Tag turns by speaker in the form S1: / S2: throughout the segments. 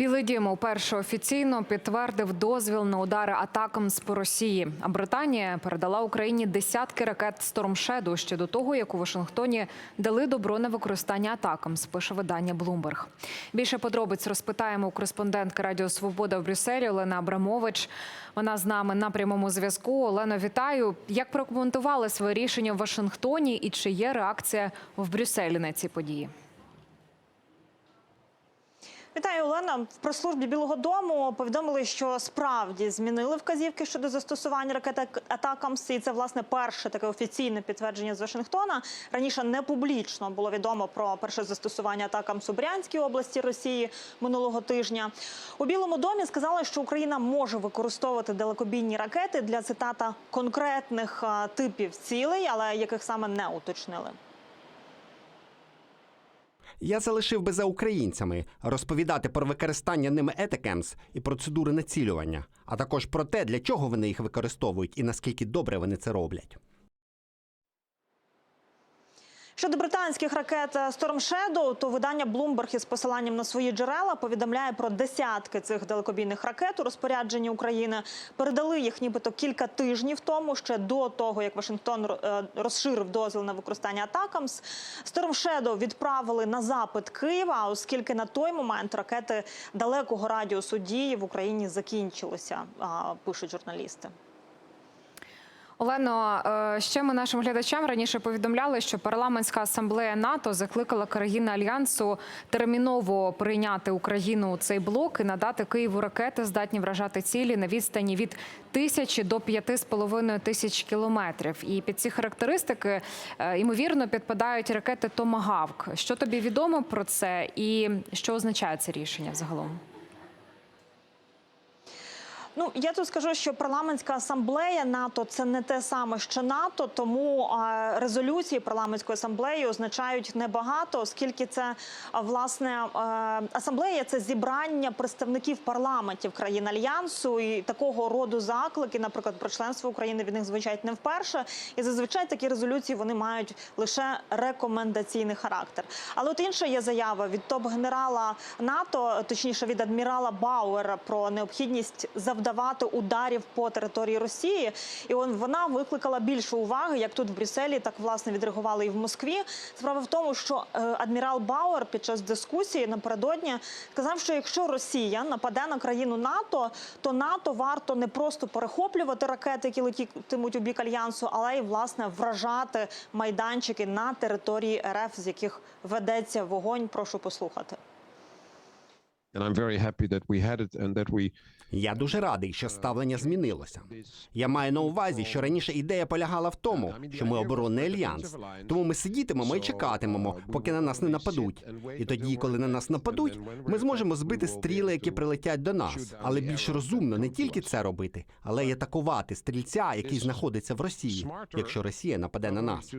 S1: Білий дім уперше офіційно підтвердив дозвіл на удари атакамс по Росії. А Британія передала Україні десятки ракет Storm Shadow ще до того, як у Вашингтоні дали добро на використання атакамс, пише видання Bloomberg. Більше подробиць розпитаємо у кореспондентки Радіо Свобода в Брюсселі Олена Абрамович. Вона з нами на прямому зв'язку. Олено, вітаю. Як прокоментували своє рішення в Вашингтоні і чи є реакція в Брюсселі на ці події?
S2: Вітаю, Олена. В прес-службі Білого Дому повідомили, що справді змінили вказівки щодо застосування ракет Атакамс. І це власне перше таке офіційне підтвердження з Вашингтона. Раніше не публічно було відомо про перше застосування Атакамс у Брянській області Росії минулого тижня. У Білому домі сказали, що Україна може використовувати далекобійні ракети для цитата конкретних типів цілей, але яких саме не уточнили.
S3: Я залишив би за українцями розповідати про використання ними етикемс і процедури націлювання, а також про те, для чого вони їх використовують і наскільки добре вони це роблять.
S2: Щодо британських ракет Storm Shadow, то видання Bloomberg із посиланням на свої джерела повідомляє про десятки цих далекобійних ракет у розпорядженні України. Передали їх нібито кілька тижнів тому, ще до того як Вашингтон е, розширив дозвіл на використання атакамс. Storm Shadow відправили на запит Києва, оскільки на той момент ракети далекого радіусу дії в Україні закінчилися, пишуть журналісти.
S1: Олено, е, ще ми нашим глядачам раніше повідомляли, що парламентська асамблея НАТО закликала країни альянсу терміново прийняти Україну у цей блок і надати Києву ракети, здатні вражати цілі на відстані від тисячі до п'яти з половиною тисяч кілометрів. І під ці характеристики е, ймовірно підпадають ракети Томагавк. Що тобі відомо про це, і що означає це рішення взагалом?
S2: Ну я тут скажу, що парламентська асамблея НАТО це не те саме, що НАТО, тому резолюції парламентської асамблеї означають небагато, оскільки це власне асамблея це зібрання представників парламентів країн альянсу і такого роду заклики, наприклад, про членство України від них звучать не вперше. І зазвичай такі резолюції вони мають лише рекомендаційний характер. Але от інша є заява від топ-генерала НАТО, точніше від адмірала Бауера, про необхідність завдавати ударів по території Росії. І вона викликала більше уваги, як тут в Брюсселі, так власне відреагували і в Москві. Справа в тому, що е, адмірал Бауер під час дискусії напередодні сказав, що якщо Росія нападе на країну НАТО, то НАТО варто не просто перехоплювати ракети, які летітимуть у бік альянсу, але й власне вражати майданчики на території РФ, з яких ведеться вогонь. Прошу послухати.
S3: Я дуже радий, що ставлення змінилося. Я маю на увазі, що раніше ідея полягала в тому, що ми оборонний альянс. Тому ми сидітимемо і чекатимемо, поки на нас не нападуть. І тоді, коли на нас нападуть, ми зможемо збити стріли, які прилетять до нас. Але більш розумно не тільки це робити, але й атакувати стрільця, який знаходиться в Росії, якщо Росія нападе на нас.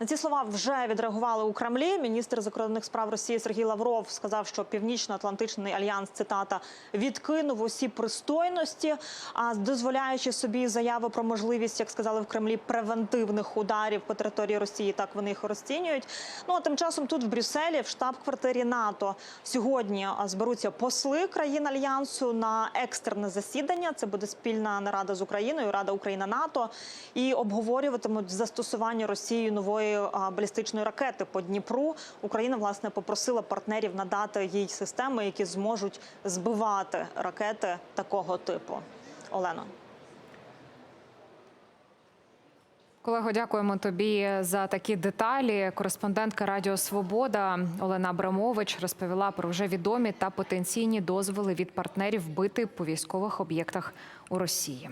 S2: На ці слова вже відреагували у Кремлі. Міністр закордонних справ Росії Сергій Лавров сказав, що Північно-Атлантичний альянс цитата відкинув усі пристойності, а дозволяючи собі заяви про можливість, як сказали в Кремлі, превентивних ударів по території Росії. Так вони їх розцінюють. Ну а тим часом тут в Брюсселі, в штаб-квартирі НАТО, сьогодні зберуться посли країн альянсу на екстрене засідання. Це буде спільна нарада з Україною, Рада Україна НАТО, і обговорюватимуть застосування Росією нової а, балістичної ракети по Дніпру. Україна власне попросила партнерів надати їй системи, які зможуть збивати ракети такого типу. Олено.
S1: Колего, дякуємо тобі за такі деталі. Кореспондентка Радіо Свобода Олена Абрамович розповіла про вже відомі та потенційні дозволи від партнерів бити по військових об'єктах у Росії.